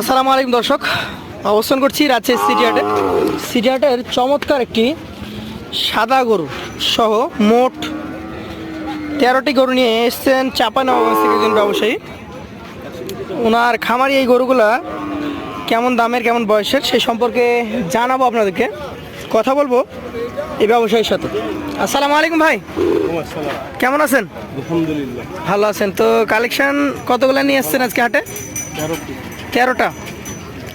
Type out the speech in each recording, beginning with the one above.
আসসালামু আলাইকুম দর্শক। অবস্থান করছি রাজশাহী সিটিহাটে সিটিহাটের চমৎকার একটি সাদা গরু সহ মোট তেরোটি গরু নিয়ে এসছেন চাপানগঞ্জ থেকে একজন ব্যবসায়ী। ওনার খামারি এই গরুগুলা কেমন দামের কেমন বয়সের সেই সম্পর্কে জানাব আপনাদেরকে। কথা বলব এই ব্যবসায়ীর সাথে। আসসালামু আলাইকুম ভাই। কেমন আছেন? আলহামদুলিল্লাহ। ভালো আছেন। তো কালেকশন কতগুলো নিয়ে এসছেন আজকে হাটে? তেরোটা।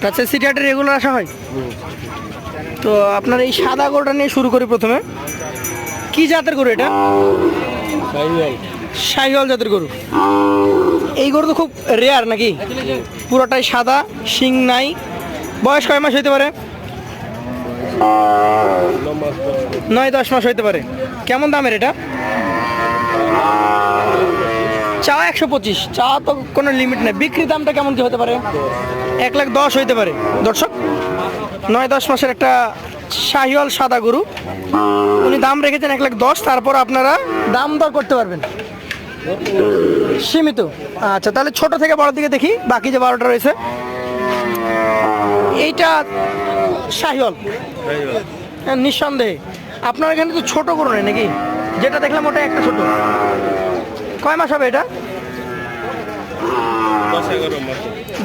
আচ্ছা সিটি হাটে রেগুলার আসা হয়? তো আপনার এই সাদা গরুটা নিয়ে শুরু করি প্রথমে। কি জাতের গরু এটা? শাহিওয়াল। জাতের গরু। এই গরু তো খুব রেয়ার নাকি? পুরোটাই সাদা শিং নাই। বয়স কয় মাস হইতে পারে? নয় দশ মাস হইতে পারে। কেমন দামের এটা? চা একশো পঁচিশ। চা তো কোনো লিমিট নেই। বিক্রি দামটা কেমন কি হতে পারে? এক লাখ দশ হইতে পারে। দর্শক নয় দশ মাসের একটা শাহিওয়াল সাদা গরু। উনি দাম রেখেছেন এক লাখ দশ তারপর আপনারা দাম দর করতে পারবেন। সীমিত। আচ্ছা তাহলে ছোট থেকে বড় দিকে দেখি বাকি যে বারোটা রয়েছে। এইটা শাহিওয়াল। নিঃসন্দেহে। আপনার এখানে তো ছোট গরু নেই নাকি? যেটা দেখলাম ওটা একটা ছোট। কয় মাস হবে এটা?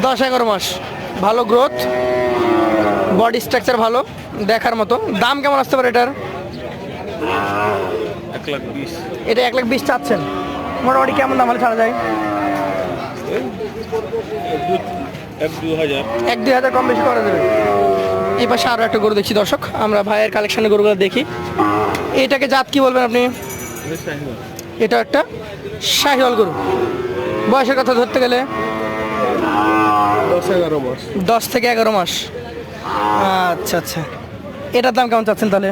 দশ এগারো মাস। ভালো গ্রোথ বডি স্ট্রাকচার ভালো দেখার মতো। দাম কেমন আসতে পারে এটার? এটা এক লাখ বিশ চাচ্ছেন। মোটামুটি কেমন দাম হলে ছাড়া যায়? এক দুই হাজার কম বেশি করা যাবে। এই পাশে আরও একটা গরু দেখছি দর্শক। আমরা ভাইয়ের কালেকশনের গরুগুলো দেখি। এটাকে জাত কি বলবেন আপনি? এটা একটা শাহিওয়াল গরু। বয়সের কথা ধরতে গেলে দশ এগারো মাস। দশ থেকে এগারো মাস। আচ্ছা আচ্ছা। এটার দাম কেমন চাচ্ছেন তাহলে?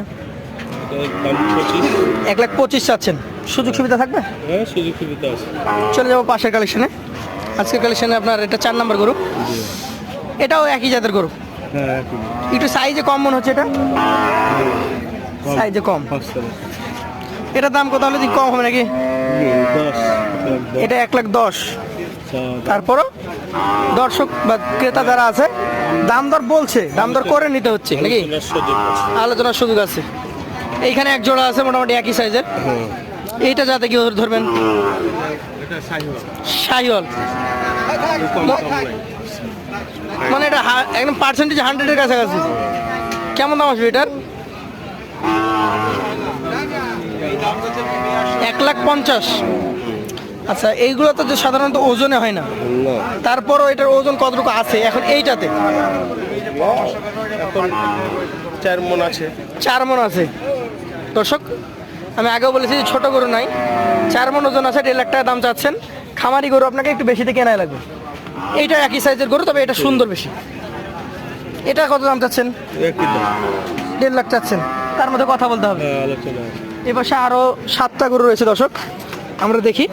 এক লাখ পঁচিশ চাচ্ছেন। সুযোগ সুবিধা থাকবে? হ্যাঁ সুযোগ সুবিধা আছে। চলে যাব পাশের কালেকশনে। আজকের কালেকশনে আপনার এটা চার নম্বর গরু। এটাও একই জাতের গরু। হ্যাঁ একটু সাইজে কম মনে হচ্ছে এটা? সাইজে কম। এটার দাম কত হলে? কম হবে নাকি? এটা এক লাখ দশ। তারপরও দর্শক বা ক্রেতা যারা আছে, দাম দর বলছে, দাম দর করে নিতে হচ্ছে, নাকি? আলোচনার সুযোগ আছে। এইখানে এক জোড়া আছে, মোটামুটি একই সাইজের। এইটা যাতে কি ধরবেন? এটা শাহিওয়াল। মানে এটা একদম পার্সেন্টেজ হান্ড্রেডের কাছাকাছি। কেমন দাম আসবে এটার এক লাখ পঞ্চাশ। আচ্ছা এইগুলো তো যে সাধারণত ওজনে হয় না তারপরও এটার ওজন কতটুকু আছে এখন এইটাতে? এখন চার মন আছে। চার মন আছে। দর্শক আমি আগেও বলেছি যে ছোটো গরু নাই। চার মন ওজন আছে দেড় লাখ টাকা দাম চাচ্ছেন। খামারি গরু আপনাকে একটু বেশিতে কেনাই লাগবে। এইটা একই সাইজের গরু তবে এটা সুন্দর বেশি। এটা কত দাম চাচ্ছেন? দেড় লাখ চাচ্ছেন। তার মধ্যে কথা বলতে হবে। হ্যাঁ এ পাশে আরও সাতটা গরু রয়েছে, দর্শক। আমরা দেখি।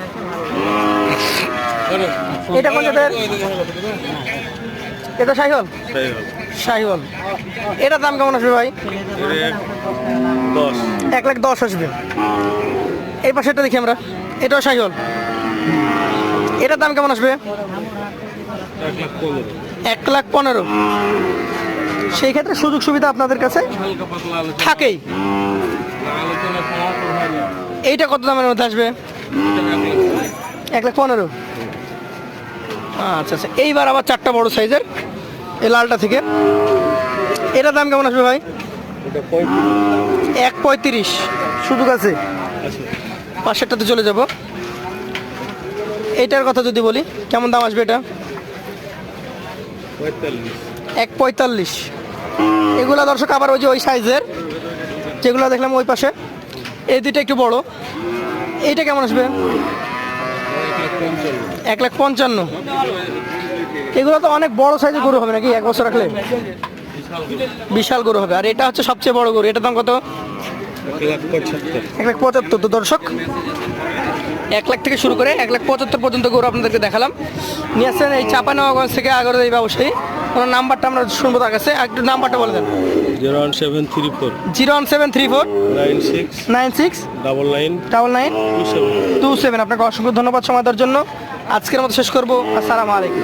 এটা কোন জাতের? এটা সাহিওয়াল শাহিওয়াল। এটার দাম কেমন আসবে ভাই? এক লাখ দশ আসবে। এই পাশেরটা দেখি আমরা। এটাও শাহিওয়াল। এটার দাম কেমন আসবে? এক লাখ পনেরো। সেই ক্ষেত্রে সুযোগ সুবিধা আপনাদের কাছে থাকেই। এইটা কত দামের মধ্যে আসবে? এক লাখ পনেরো। আচ্ছা আচ্ছা। এইবার আবার চারটা বড় সাইজের এই লালটা থেকে। এটার দাম কেমন আসবে ভাই? এক পঁয়ত্রিশ। শুধু কাছে পাশেরটাতে চলে যাব। এইটার কথা যদি বলি কেমন দাম আসবে এটা? এক পঁয়তাল্লিশ। এগুলা দর্শক আবার ওই যে ওই সাইজের যেগুলো দেখলাম ওই পাশে। এই দুইটা একটু বড়। এইটা কেমন আসবে? এক লাখ পঞ্চান্ন। এগুলো তো অনেক বড় সাইজের গরু হবে নাকি এক বছর রাখলে? বিশাল গরু হবে। আর এটা হচ্ছে সবচেয়ে বড় গরু। এটার দাম কত? এক লাখ পঁচাত্তর। তো দর্শক, এক লাখ থেকে শুরু করে এক লাখ পঁচাত্তর পর্যন্ত গরু আপনাদেরকে দেখালাম। নিয়ে আসছেন এই চাপানগঞ্জ থেকে আগর এই ব্যবসায়ী। ওনার নাম্বারটা আমরা শুনব তার কাছে। একটু নাম্বারটা বলে দেন। Zero one seven three four. Zero one seven three four. Nine six. Nine six. Double nine. Double nine. Two seven. Two seven. আপনাকে অসংখ্য ধন্যবাদ সময় দেওয়ার জন্য। আজকের মতো শেষ করব। আসসালামু আলাইকুম।